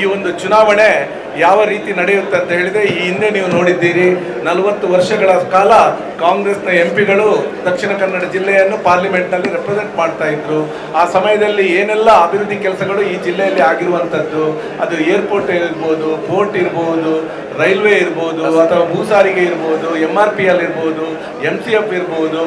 ಈ ಒಂದು ಚುನಾವಣೆ ಯಾವ ರೀತಿ ನಡೆಯುತ್ತೆ ಅಂತ ಹೇಳಿದ್ರೆ ಈ ಹಿಂದೆ ನೀವು ನೋಡಿದ್ದೀರಿ ನಲವತ್ತು ವರ್ಷಗಳ ಕಾಲ ಕಾಂಗ್ರೆಸ್ನ ಎಂ ಪಿಗಳು ದಕ್ಷಿಣ ಕನ್ನಡ ಜಿಲ್ಲೆಯನ್ನು ಪಾರ್ಲಿಮೆಂಟ್ನಲ್ಲಿ ರೆಪ್ರೆಸೆಂಟ್ ಮಾಡ್ತಾ ಇದ್ರು. ಆ ಸಮಯದಲ್ಲಿ ಏನೆಲ್ಲ ಅಭಿವೃದ್ಧಿ ಕೆಲಸಗಳು ಈ ಜಿಲ್ಲೆಯಲ್ಲಿ ಆಗಿರುವಂಥದ್ದು? ಅದು ಏರ್ಪೋರ್ಟ್ ಇರ್ಬೋದು ಪೋರ್ಟ್ ಇರ್ಬೋದು ರೈಲ್ವೆ ಇರ್ಬೋದು ಅಥವಾ ಭೂ ಸಾರಿಗೆ ಇರ್ಬೋದು ಎಂ ಆರ್ ಪಿ ಎಲ್ ಇರ್ಬೋದು ಎಂ ಸಿ ಎಫ್ ಇರ್ಬೋದು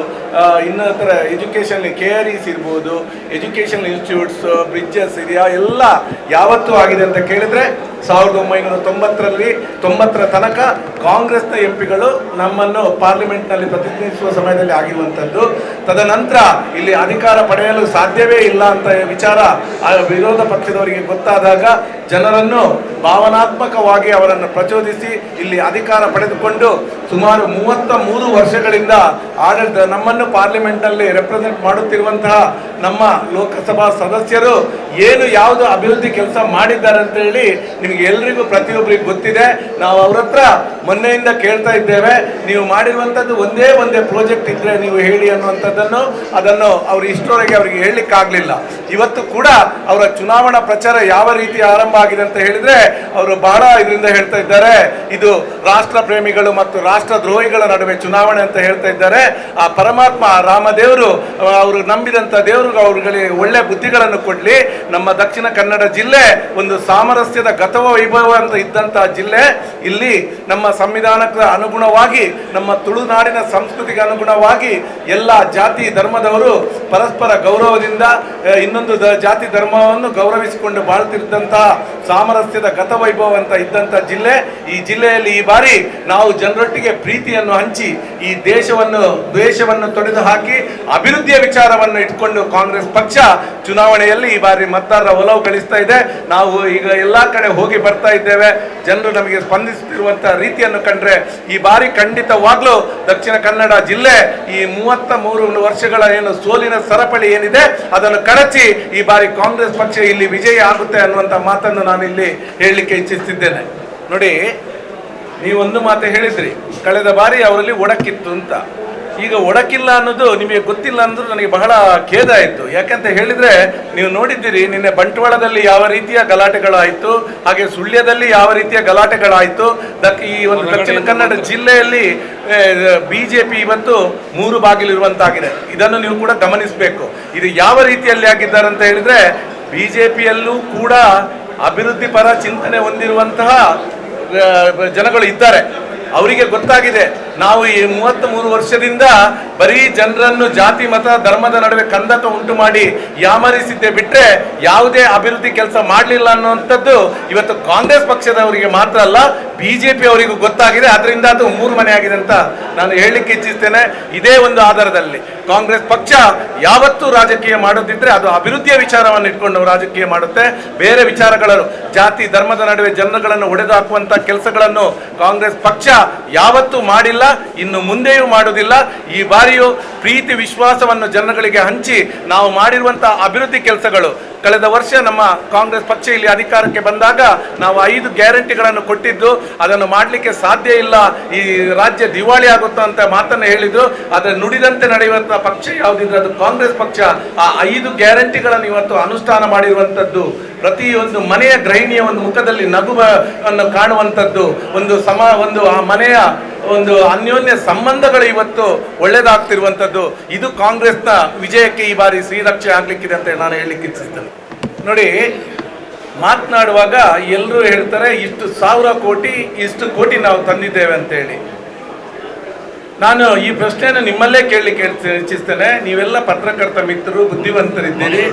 ಇನ್ನತ್ರ ಎಜುಕೇಷನ್ ಕೆ ಆರ್ ಇಸ್ ಇರ್ಬೋದು ಎಜುಕೇಷನ್ ಇನ್ಸ್ಟಿಟ್ಯೂಟ್ಸ್ ಬ್ರಿಡ್ಜಸ್ ಇದೆಯಾ? ಎಲ್ಲ ಯಾವತ್ತೂ ಆಗಿದೆ ಅಂತ ಕೇಳಿದ್ರೆ ಸಾವಿರದ ಒಂಬೈನೂರ ತೊಂಬತ್ತರಲ್ಲಿ ತೊಂಬತ್ತರ ತನಕ ಕಾಂಗ್ರೆಸ್ನ ಎಂ ಪಿಗಳು ನಮ್ಮನ್ನು ಪಾರ್ಲಿಮೆಂಟ್ನಲ್ಲಿ ಪ್ರತಿನಿಧಿಸುವ ಸಮಯದಲ್ಲಿ ಆಗಿರುವಂಥದ್ದು. ತದನಂತರ ಇಲ್ಲಿ ಅಧಿಕಾರ ಪಡೆಯಲು ಸಾಧ್ಯವೇ ಇಲ್ಲ ಅಂತ ವಿಚಾರ ವಿರೋಧ ಪಕ್ಷದವರಿಗೆ ಗೊತ್ತಾದಾಗ ಜನರನ್ನು ಭಾವನಾತ್ಮಕವಾಗಿ ಅವರನ್ನು ಪ್ರಚೋದಿಸಿ ಇಲ್ಲಿ ಅಧಿಕಾರ ಪಡೆದುಕೊಂಡು ಸುಮಾರು ಮೂವತ್ತ ಮೂರು ವರ್ಷಗಳಿಂದ ಆಡಳಿತ, ನಮ್ಮನ್ನು ಪಾರ್ಲಿಮೆಂಟ್ನಲ್ಲಿ ರೆಪ್ರೆಸೆಂಟ್ ಮಾಡುತ್ತಿರುವಂತಹ ನಮ್ಮ ಲೋಕಸಭಾ ಸದಸ್ಯರು ಏನು ಯಾವುದು ಅಭಿವೃದ್ಧಿ ಕೆಲಸ ಮಾಡಿದ್ದಾರೆ ಅಂತ ಹೇಳಿ ನಿಮಗೆ ಎಲ್ರಿಗೂ ಪ್ರತಿಯೊಬ್ಬರಿಗೆ ಗೊತ್ತಿದೆ, ನಾವು ಅವ್ರ ಹತ್ರ ಮೊನ್ನೆಯಿಂದ ಕೇಳ್ತಾ ಇದ್ದೇವೆ, ನೀವು ಮಾಡಿರುವಂಥದ್ದು ಒಂದೇ ಒಂದೇ ಪ್ರಾಜೆಕ್ಟ್ ಇದ್ರೆ ನೀವು ಹೇಳಿ ಅನ್ನುವಂಥದ್ದನ್ನು, ಅದನ್ನು ಅವರು ಇಷ್ಟರವರೆಗೆ ಅವರಿಗೆ ಹೇಳಲಿಕ್ಕಾಗಲಿಲ್ಲ. ಇವತ್ತು ಕೂಡ ಅವರ ಚುನಾವಣಾ ಪ್ರಚಾರ ಯಾವ ರೀತಿ ಆರಂಭ ಆಗಿದೆ ಅಂತ ಹೇಳಿದ್ರೆ, ಅವರು ಬಹಳ ಇದರಿಂದ ಹೇಳ್ತಾ ಇದ್ದಾರೆ. ಇದು ರಾಷ್ಟ್ರ ಪ್ರೇಮಿಗಳು ಮತ್ತು ರಾಷ್ಟ್ರ ದ್ರೋಹಿಗಳ ನಡುವೆ ಚುನಾವಣೆ ಅಂತ ಹೇಳ್ತಾ ಇದ್ದಾರೆ. ಆ ಪರಮಾತ್ಮ ರಾಮದೇವರು, ಅವರು ನಂಬಿದಂತ ದೇವರು ಅವರುಗಳಿಗೆ ಒಳ್ಳೆ ಬುದ್ಧಿಗಳನ್ನು ಕೊಡ್ಲಿ. ನಮ್ಮ ದಕ್ಷಿಣ ಕನ್ನಡ ಜಿಲ್ಲೆ ಒಂದು ಸಾಮರಸ್ಯದ ಗತವ ವೈಭವ ಅಂತ ಇದ್ದಂತಹ ಜಿಲ್ಲೆ ಇಲ್ಲಿ ನಮ್ಮ ಸಂವಿಧಾನಕ್ಕೆ ಅನುಗುಣವಾಗಿ, ನಮ್ಮ ತುಳುನಾಡಿನ ಸಂಸ್ಕೃತಿಗೆ ಅನುಗುಣವಾಗಿ ಎಲ್ಲ ಜಾತಿ ಧರ್ಮದವರು ಪರಸ್ಪರ ಗೌರವದಿಂದ ಇನ್ನೊಂದು ಜಾತಿ ಧರ್ಮವನ್ನು ಗೌರವಿಸಿಕೊಂಡು ಬಾಳ್ತಿದ್ದಂತಹ ಸಾಮರಸ್ಯದ ಗತವೈಭವ ಅಂತ ಇದ್ದಂಥ ಜಿಲ್ಲೆ. ಈ ಜಿಲ್ಲೆಯಲ್ಲಿ ಈ ಬಾರಿ ನಾವು ಜನರೊಟ್ಟಿಗೆ ಪ್ರೀತಿಯನ್ನು ಹಂಚಿ, ಈ ದೇಶವನ್ನು, ದ್ವೇಷವನ್ನು ತೊಡೆದು ಹಾಕಿ ಅಭಿವೃದ್ಧಿಯ ವಿಚಾರವನ್ನು ಇಟ್ಕೊಂಡು ಕಾಂಗ್ರೆಸ್ ಪಕ್ಷ ಚುನಾವಣೆಯಲ್ಲಿ ಈ ಬಾರಿ ಮತದಾರರ ಒಲವು ಗಳಿಸ್ತಾ ಇದೆ. ನಾವು ಈಗ ಎಲ್ಲಾ ಕಡೆ ಹೋಗಿ ಬರ್ತಾ ಇದ್ದೇವೆ. ಜನರು ನಮಗೆ ಸ್ಪಂದಿಸುತ್ತಿರುವಂತಹ ರೀತಿಯನ್ನು ಕಂಡ್ರೆ ಈ ಬಾರಿ ಖಂಡಿತವಾಗ್ಲೂ ದಕ್ಷಿಣ ಕನ್ನಡ ಜಿಲ್ಲೆ ಈ ಮೂವತ್ತ ಮೂರು ವರ್ಷಗಳ ಏನು ಸೋಲಿನ ಸರಪಳಿ ಏನಿದೆ, ಅದನ್ನು ಕರಚಿ ಈ ಬಾರಿ ಕಾಂಗ್ರೆಸ್ ಪಕ್ಷ ಇಲ್ಲಿ ವಿಜಯ ಆಗುತ್ತೆ ಅನ್ನುವಂಥ ಮಾತನ್ನು ನಾನು ಇಲ್ಲಿ ಹೇಳಲಿಕ್ಕೆ ಇಚ್ಛಿಸ್ತಿದ್ದೇನೆ ನೋಡಿ, ನೀವೊಂದು ಮಾತು ಹೇಳಿದ್ರಿ, ಕಳೆದ ಬಾರಿ ಅವರಲ್ಲಿ ಒಡಕಿತ್ತು ಅಂತ. ಈಗ ಒಡಕಿಲ್ಲ ಅನ್ನೋದು ನಿಮಗೆ ಗೊತ್ತಿಲ್ಲ ಅನ್ನೋದು ನನಗೆ ಬಹಳ ಖೇದ ಆಯಿತು. ಯಾಕಂತ ಹೇಳಿದ್ರೆ ನೀವು ನೋಡಿದ್ದೀರಿ ನಿನ್ನೆ ಬಂಟ್ವಾಳದಲ್ಲಿ ಯಾವ ರೀತಿಯ ಗಲಾಟೆಗಳಾಯಿತು ಹಾಗೆ ಸುಳ್ಯದಲ್ಲಿ ಯಾವ ರೀತಿಯ ಗಲಾಟೆಗಳಾಯಿತು. ದಕ್ ಈ ಒಂದು ದಕ್ಷಿಣ ಕನ್ನಡ ಜಿಲ್ಲೆಯಲ್ಲಿ ಬಿ ಜೆ ಪಿ ಇವತ್ತು ಮೂರು ಬಾಗಿಲಿರುವಂತಾಗಿದೆ. ಇದನ್ನು ನೀವು ಕೂಡ ಗಮನಿಸಬೇಕು. ಇದು ಯಾವ ರೀತಿಯಲ್ಲಿ ಆಗಿದ್ದಾರೆ ಅಂತ ಹೇಳಿದ್ರೆ ಪಿಯಲ್ಲೂ ಕೂಡ ಅಭಿವೃದ್ಧಿ ಪರ ಚಿಂತನೆ ಹೊಂದಿರುವಂತಹ ಜನಗಳು ಇದ್ದಾರೆ. ಅವರಿಗೆ ಗೊತ್ತಾಗಿದೆ. ನಾವು ಈ ಮೂವತ್ತ್ ಮೂರು ವರ್ಷದಿಂದ ಬರೀ ಜನರನ್ನು ಜಾತಿ, ಮತ, ಧರ್ಮದ ನಡುವೆ ಕಂದಕ ಉಂಟು ಮಾಡಿ ಯಾಮರಿಸಿದ್ದೆ ಬಿಟ್ಟರೆ ಯಾವುದೇ ಅಭಿವೃದ್ಧಿ ಕೆಲಸ ಮಾಡಲಿಲ್ಲ ಅನ್ನುವಂಥದ್ದು ಇವತ್ತು ಕಾಂಗ್ರೆಸ್ ಪಕ್ಷದವರಿಗೆ ಮಾತ್ರ ಅಲ್ಲ ಬಿ ಜೆ ಪಿ ಅವರಿಗೂ ಗೊತ್ತಾಗಿದೆ. ಅದರಿಂದ ಅದು ಮೂರು ಮನೆ ಆಗಿದೆ ಅಂತ ನಾನು ಹೇಳಲಿಕ್ಕೆ ಇಚ್ಛಿಸ್ತೇನೆ. ಇದೇ ಒಂದು ಆಧಾರದಲ್ಲಿ ಕಾಂಗ್ರೆಸ್ ಪಕ್ಷ ಯಾವತ್ತೂ ರಾಜಕೀಯ ಮಾಡೋದಿದ್ರೆ ಅದು ಅಭಿವೃದ್ಧಿಯ ವಿಚಾರವನ್ನು ಇಟ್ಕೊಂಡು ರಾಜಕೀಯ ಮಾಡುತ್ತೆ. ಬೇರೆ ವಿಚಾರಗಳನ್ನು ಜಾತಿ, ಧರ್ಮದ ನಡುವೆ ಜನರುಗಳನ್ನು ಹೊಡೆದು ಹಾಕುವಂಥ ಕೆಲಸಗಳನ್ನು ಕಾಂಗ್ರೆಸ್ ಪಕ್ಷ ಯಾವತ್ತೂ ಮಾಡಿಲ್ಲ. ಇನ್ನು ಮುಂದೆಯೂ ಮಾಡುವುದಿಲ್ಲ. ಈ ಬಾರಿಯೂ ಪ್ರೀತಿ ವಿಶ್ವಾಸವನ್ನು ಜನಗಳಿಗೆ ಹಂಚಿ ನಾವು ಮಾಡಿರುವಂತಹ ಅಭಿವೃದ್ಧಿ ಕೆಲಸಗಳು. ಕಳೆದ ವರ್ಷ ನಮ್ಮ ಕಾಂಗ್ರೆಸ್ ಪಕ್ಷ ಇಲ್ಲಿ ಅಧಿಕಾರಕ್ಕೆ ಬಂದಾಗ ನಾವು ಐದು ಗ್ಯಾರಂಟಿಗಳನ್ನು ಕೊಟ್ಟಿದ್ದು. ಅದನ್ನು ಮಾಡಲಿಕ್ಕೆ ಸಾಧ್ಯ ಇಲ್ಲ. ಈ ರಾಜ್ಯ ದಿವಾಳಿ ಆಗುತ್ತೋ ಅಂತ ಮಾತನ್ನು ಹೇಳಿದ್ರು. ಅದರ ನುಡಿದಂತೆ ನಡೆಯುವಂಥ ಪಕ್ಷ ಯಾವುದಿದ್ರೆ ಅದು ಕಾಂಗ್ರೆಸ್ ಪಕ್ಷ. ಆ ಐದು ಗ್ಯಾರಂಟಿಗಳನ್ನು ಇವತ್ತು ಅನುಷ್ಠಾನ ಮಾಡಿರುವಂಥದ್ದು ಪ್ರತಿಯೊಂದು ಮನೆಯ ಗೃಹಿಣಿಯ ಒಂದು ಮುಖದಲ್ಲಿ ನಗುವ ಅನ್ನು ಕಾಣುವಂಥದ್ದು, ಒಂದು ಸಮ, ಒಂದು ಆ ಮನೆಯ ಒಂದು ಅನ್ಯೋನ್ಯ ಸಂಬಂಧಗಳು ಇವತ್ತು ಒಳ್ಳೆಯದಾಗ್ತಿರುವಂಥದ್ದು ಇದು ಕಾಂಗ್ರೆಸ್ನ ವಿಜಯಕ್ಕೆ ಈ ಬಾರಿ ಶ್ರೀರಕ್ಷೆ ಆಗಲಿಕ್ಕಿದೆ ಅಂತ ನಾನು ಹೇಳಲಿಕ್ಕೆ ಇಚ್ಛಿಸ್ತೇನೆ. ನೋಡಿ, ಮಾತನಾಡುವಾಗ ಎಲ್ಲರೂ ಹೇಳ್ತಾರೆ, ಇಷ್ಟು ಸಾವಿರ ಕೋಟಿ, ಇಷ್ಟು ಕೋಟಿ ನಾವು ತಂದಿದ್ದೇವೆ ಅಂತೇಳಿ. ನಾನು ಈ ಪ್ರಶ್ನೆಯನ್ನು ನಿಮ್ಮಲ್ಲೇ ಕೇಳಲಿಕ್ಕೆ ಇಚ್ಛಿಸ್ತೇನೆ. ನೀವೆಲ್ಲ ಪತ್ರಕರ್ತ ಮಿತ್ರರು, ಬುದ್ಧಿವಂತರಿದ್ದೀರಿ.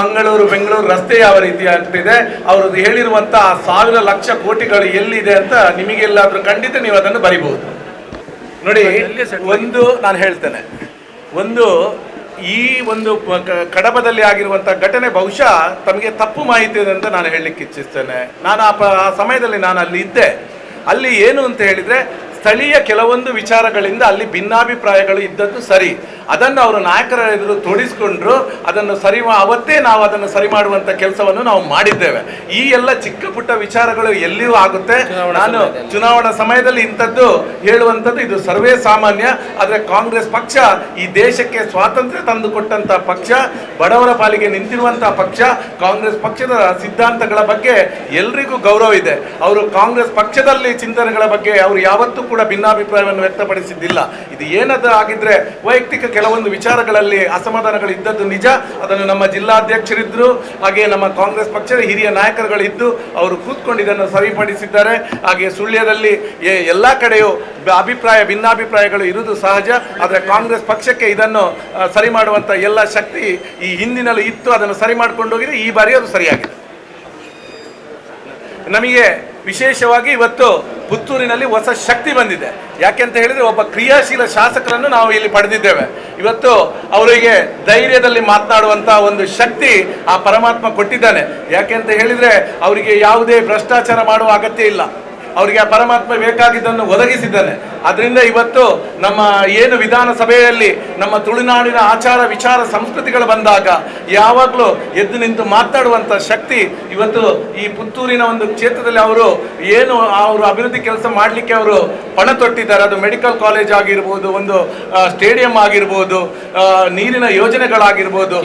ಮಂಗಳೂರು, ಬೆಂಗಳೂರು ರಸ್ತೆ ಯಾವ ರೀತಿ ಆಗ್ತಿದೆ? ಅವರು ಹೇಳಿರುವಂತ ಆ ಸಾವಿರ ಲಕ್ಷ ಕೋಟಿಗಳು ಎಲ್ಲಿದೆ ಅಂತ ನಿಮಗೆಲ್ಲಾದ್ರೂ ಖಂಡಿತ ನೀವು ಅದನ್ನು ಬರಿಬಹುದು. ನೋಡಿ, ಒಂದು ನಾನು ಹೇಳ್ತೇನೆ. ಒಂದು ಈ ಒಂದು ಕಡಬದಲ್ಲಿ ಆಗಿರುವಂತಹ ಘಟನೆ ಬಹುಶಃ ತಮಗೆ ತಪ್ಪು ಮಾಹಿತಿ ಇದೆ ಅಂತ ನಾನು ಹೇಳಲಿಕ್ಕೆ ಇಚ್ಛಿಸ್ತೇನೆ. ನಾನು ಆ ಸಮಯದಲ್ಲಿ ನಾನು ಅಲ್ಲಿ ಇದ್ದೆ. ಅಲ್ಲಿ ಏನು ಅಂತ ಹೇಳಿದ್ರೆ ಸ್ಥಳೀಯ ಕೆಲವೊಂದು ವಿಚಾರಗಳಿಂದ ಅಲ್ಲಿ ಭಿನ್ನಾಭಿಪ್ರಾಯಗಳು ಇದ್ದದ್ದು ಸರಿ. ಅದನ್ನು ಅವರು ನಾಯಕರ ಎದುರು ತೋಡಿಸ್ಕೊಂಡ್ರು ಅದನ್ನು ಸರಿ ಅವತ್ತೇ ನಾವು ಅದನ್ನು ಸರಿ ಮಾಡುವಂತ ಕೆಲಸವನ್ನು ನಾವು ಮಾಡಿದ್ದೇವೆ. ಈ ಎಲ್ಲ ಚಿಕ್ಕ ಪುಟ್ಟ ವಿಚಾರಗಳು ಎಲ್ಲಿಯೂ ಆಗುತ್ತೆ. ನಾನು ಚುನಾವಣಾ ಸಮಯದಲ್ಲಿ ಇಂಥದ್ದು ಹೇಳುವಂಥದ್ದು ಇದು ಸರ್ವೇ ಸಾಮಾನ್ಯ. ಆದರೆ ಕಾಂಗ್ರೆಸ್ ಪಕ್ಷ ಈ ದೇಶಕ್ಕೆ ಸ್ವಾತಂತ್ರ್ಯ ತಂದು ಕೊಟ್ಟಂತ ಪಕ್ಷ ಬಡವರ ಪಾಲಿಗೆ ನಿಂತಿರುವಂತಹ ಪಕ್ಷ ಕಾಂಗ್ರೆಸ್ ಪಕ್ಷದ ಸಿದ್ಧಾಂತಗಳ ಬಗ್ಗೆ ಎಲ್ರಿಗೂ ಗೌರವ ಇದೆ. ಅವರು ಕಾಂಗ್ರೆಸ್ ಪಕ್ಷದಲ್ಲಿ ಚಿಂತನೆಗಳ ಬಗ್ಗೆ ಅವರು ಯಾವತ್ತೂ ಕೂಡ ಭಿನ್ನಾಭಿಪ್ರಾಯವನ್ನು ವ್ಯಕ್ತಪಡಿಸಿದ್ದಿಲ್ಲ. ಇದು ಏನದ ಆಗಿದ್ರೆ ವೈಯಕ್ತಿಕ ಕೆಲವೊಂದು ವಿಚಾರಗಳಲ್ಲಿ ಅಸಮಾಧಾನಗಳು ಇದ್ದದ್ದು ನಿಜ. ಅದನ್ನು ನಮ್ಮ ಜಿಲ್ಲಾಧ್ಯಕ್ಷರಿದ್ದರು ಹಾಗೆ ನಮ್ಮ ಕಾಂಗ್ರೆಸ್ ಪಕ್ಷದ ಹಿರಿಯ ನಾಯಕರುಗಳಿದ್ದು, ಅವರು ಕೂತ್ಕೊಂಡು ಇದನ್ನು ಸರಿಪಡಿಸಿದ್ದಾರೆ. ಹಾಗೆ ಸುಳ್ಯದಲ್ಲಿ ಎಲ್ಲ ಕಡೆಯೂ ಅಭಿಪ್ರಾಯ, ಭಿನ್ನಾಭಿಪ್ರಾಯಗಳು ಇರುವುದು ಸಹಜ. ಆದರೆ ಕಾಂಗ್ರೆಸ್ ಪಕ್ಷಕ್ಕೆ ಇದನ್ನು ಸರಿ ಮಾಡುವಂಥ ಎಲ್ಲ ಶಕ್ತಿ ಈ ಹಿಂದಿನಲ್ಲೂ ಇತ್ತು. ಅದನ್ನು ಸರಿ ಮಾಡ್ಕೊಂಡು ಹೋಗಿದೆ. ಈ ಬಾರಿ ಅದು ಸರಿಯಾಗಿದೆ. ನಮಗೆ ವಿಶೇಷವಾಗಿ ಇವತ್ತು ಪುತ್ತೂರಿನಲ್ಲಿ ಹೊಸ ಶಕ್ತಿ ಬಂದಿದೆ. ಯಾಕೆಂತ ಹೇಳಿದ್ರೆ ಒಬ್ಬ ಕ್ರಿಯಾಶೀಲ ಶಾಸಕರನ್ನು ನಾವು ಇಲ್ಲಿ ಪಡೆದಿದ್ದೇವೆ. ಇವತ್ತು ಅವರಿಗೆ ಧೈರ್ಯದಲ್ಲಿ ಮಾತನಾಡುವಂತ ಒಂದು ಶಕ್ತಿ ಆ ಪರಮಾತ್ಮ ಕೊಟ್ಟಿದ್ದಾನೆ. ಯಾಕೆಂತ ಹೇಳಿದ್ರೆ ಅವರಿಗೆ ಯಾವುದೇ ಭ್ರಷ್ಟಾಚಾರ ಮಾಡುವ ಅಗತ್ಯ ಇಲ್ಲ. ಅವರಿಗೆ ಆ ಪರಮಾತ್ಮ ಬೇಕಾಗಿದ್ದನ್ನು ಒದಗಿಸಿದ್ದಾನೆ ಅದರಿಂದ ಇವತ್ತು ನಮ್ಮ ಏನು ವಿಧಾನಸಭೆಯಲ್ಲಿ ನಮ್ಮ ತುಳುನಾಡಿನ ಆಚಾರ ವಿಚಾರ ಸಂಸ್ಕೃತಿಗಳು ಬಂದಾಗ ಯಾವಾಗಲೂ ಎದ್ದು ನಿಂತು ಮಾತಾಡುವಂಥ ಶಕ್ತಿ ಇವತ್ತು ಈ ಪುತ್ತೂರಿನ ಒಂದು ಕ್ಷೇತ್ರದಲ್ಲಿ ಅವರು ಏನು ಅವರು ಅಭಿವೃದ್ಧಿ ಕೆಲಸ ಮಾಡಲಿಕ್ಕೆ ಅವರು ಪಣ ತೊಟ್ಟಿದ್ದಾರೆ ಅದು ಮೆಡಿಕಲ್ ಕಾಲೇಜ್ ಆಗಿರ್ಬೋದು, ಒಂದು ಸ್ಟೇಡಿಯಂ ಆಗಿರ್ಬೋದು ನೀರಿನ ಯೋಜನೆಗಳಾಗಿರ್ಬೋದು?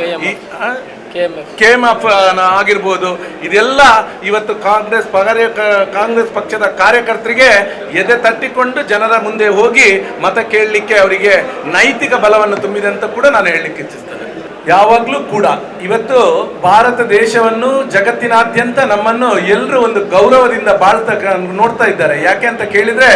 ಕೆ ಎಂ ಎಫ್ ಆಗಿರ್ಬೋದು. ಇದೆಲ್ಲ ಇವತ್ತು ಕಾಂಗ್ರೆಸ್ ಕಾರ್ಯ ಕಾಂಗ್ರೆಸ್ ಪಕ್ಷದ ಕಾರ್ಯಕರ್ತರಿಗೆ ಎದೆ ತಟ್ಟಿಕೊಂಡು ಜನರ ಮುಂದೆ ಹೋಗಿ ಮತ ಕೇಳಲಿಕ್ಕೆ ಅವರಿಗೆ ನೈತಿಕ ಬಲವನ್ನು ತುಂಬಿದೆ ಅಂತ ಕೂಡ ನಾನು ಹೇಳಲಿಕ್ಕೆ ಇಚ್ಛಿಸ್ತೇನೆ. ಯಾವಾಗಲೂ ಕೂಡ. ಇವತ್ತು ಭಾರತ ದೇಶವನ್ನು ಜಗತ್ತಿನಾದ್ಯಂತ ನಮ್ಮನ್ನು ಎಲ್ಲರೂ ಒಂದು ಗೌರವದಿಂದ ಭಾರತ ನೋಡ್ತಾ ಇದ್ದಾರೆ. ಯಾಕೆ ಅಂತ ಕೇಳಿದ್ರೆ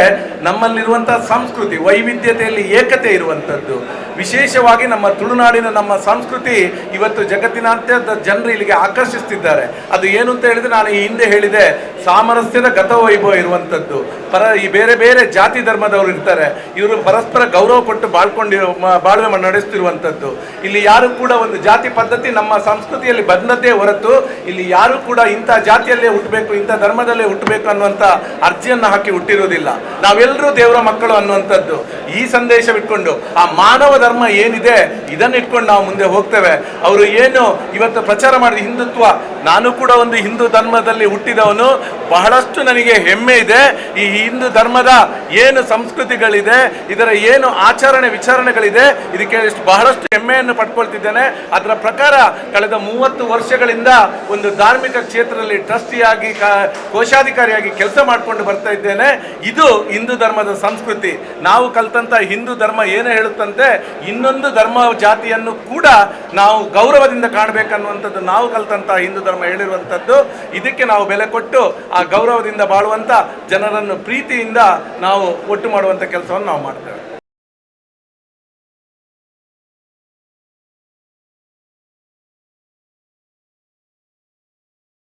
ನಮ್ಮಲ್ಲಿರುವಂತಹ ಸಂಸ್ಕೃತಿ, ವೈವಿಧ್ಯತೆಯಲ್ಲಿ ಏಕತೆ ಇರುವಂಥದ್ದು ವಿಶೇಷವಾಗಿ ನಮ್ಮ ತುಳುನಾಡಿನ ನಮ್ಮ ಸಂಸ್ಕೃತಿ ಇವತ್ತು ಜಗತ್ತಿನಾದ್ಯಂತ ಜನರು ಇಲ್ಲಿಗೆ ಆಕರ್ಷಿಸ್ತಿದ್ದಾರೆ. ಅದು ಏನು ಅಂತ ಹೇಳಿದ್ರೆ ನಾನು ಈ ಹಿಂದೆ ಹೇಳಿದೆ ಸಾಮರಸ್ಯದ ಗತವೈಭವ ಇರುವಂಥದ್ದು ಪರ ಈ ಬೇರೆ ಬೇರೆ ಜಾತಿ ಧರ್ಮದವರು ಇರ್ತಾರೆ. ಇವರು ಪರಸ್ಪರ ಗೌರವ ಕೊಟ್ಟು ಬಾಳ್ಕೊಂಡಿರೋ ಬಾಳ್ವೆ ನಡೆಸ್ತಿರುವಂಥದ್ದು ಇಲ್ಲಿ ಯಾರು ಕೂಡ ಒಂದು ಜಾತಿ ಪದ್ಧತಿ ನಮ್ಮ ಸಂಸ್ಕೃತಿಯಲ್ಲಿ ಬಂದದ್ದೇ ಹೊರತು ಇಲ್ಲಿ ಯಾರು ಕೂಡ ಇಂಥ ಜಾತಿಯಲ್ಲೇ ಹುಟ್ಟಬೇಕು ಇಂಥ ಧರ್ಮದಲ್ಲೇ ಹುಟ್ಟಬೇಕು ಅನ್ನುವಂಥ ಅರ್ಜಿಯನ್ನು ಹಾಕಿ ಹುಟ್ಟಿರುವುದಿಲ್ಲ. ನಾವೆಲ್ಲರೂ ದೇವರ ಮಕ್ಕಳು ಅನ್ನುವಂಥದ್ದು. ಈ ಸಂದೇಶವಿಟ್ಕೊಂಡು ಆ ಮಾನವ ಧರ್ಮ ಏನಿದೆ, ಇದನ್ನಿಟ್ಕೊಂಡು ನಾವು ಮುಂದೆ ಹೋಗ್ತೇವೆ. ಅವರು ಏನು ಇವತ್ತು ಪ್ರಚಾರ ಮಾಡಿದ ಹಿಂದುತ್ವ ನಾನು ಕೂಡ ಒಂದು ಹಿಂದೂ ಧರ್ಮದಲ್ಲಿ ಹುಟ್ಟಿದವನು. ಬಹಳಷ್ಟು ನನಗೆ ಹೆಮ್ಮೆ ಇದೆ. ಈ ಹಿಂದೂ ಧರ್ಮದ ಏನು ಸಂಸ್ಕೃತಿಗಳಿದೆ, ಇದರ ಏನು ಆಚರಣೆ ವಿಚಾರಣೆಗಳಿದೆ, ಇದಕ್ಕೆ ಬಹಳಷ್ಟು ಹೆಮ್ಮೆಯನ್ನು ಪಡ್ಕೊಳ್ತಿದ್ದೇನೆ. ಅದರ ಪ್ರಕಾರ ಕಳೆದ ಮೂವತ್ತು ವರ್ಷಗಳಿಂದ ಒಂದು ಧಾರ್ಮಿಕ ಕ್ಷೇತ್ರದಲ್ಲಿ ಟ್ರಸ್ಟಿಯಾಗಿ ಕೋಶಾಧಿಕಾರಿಯಾಗಿ ಕೆಲಸ ಮಾಡಿಕೊಂಡು ಬರ್ತಾ ಇದ್ದೇನೆ. ಇದು ಹಿಂದೂ ಧರ್ಮದ ಸಂಸ್ಕೃತಿ. ನಾವು ಕಲ್ತಂತ ಹಿಂದೂ ಧರ್ಮ ಏನು ಹೇಳುತ್ತಂತೆ, ಇನ್ನೊಂದು ಧರ್ಮ ಜಾತಿಯನ್ನು ಕೂಡ ನಾವು ಗೌರವದಿಂದ ಕಾಣಬೇಕನ್ನುವಂಥದ್ದು ನಾವು ಕಲ್ತಂತ ಹಿಂದೂ ಧರ್ಮ ಹೇಳಿರುವಂಥದ್ದು, ಇದಕ್ಕೆ ನಾವು ಬೆಲೆ ಕೊಟ್ಟು ಆ ಗೌರವದಿಂದ ಬಾಳುವಂಥ ಜನರನ್ನು ಪ್ರೀತಿಯಿಂದ ನಾವು ಒಟ್ಟು ಮಾಡುವಂಥ ಕೆಲಸವನ್ನು ನಾವು ಮಾಡ್ತೇವೆ.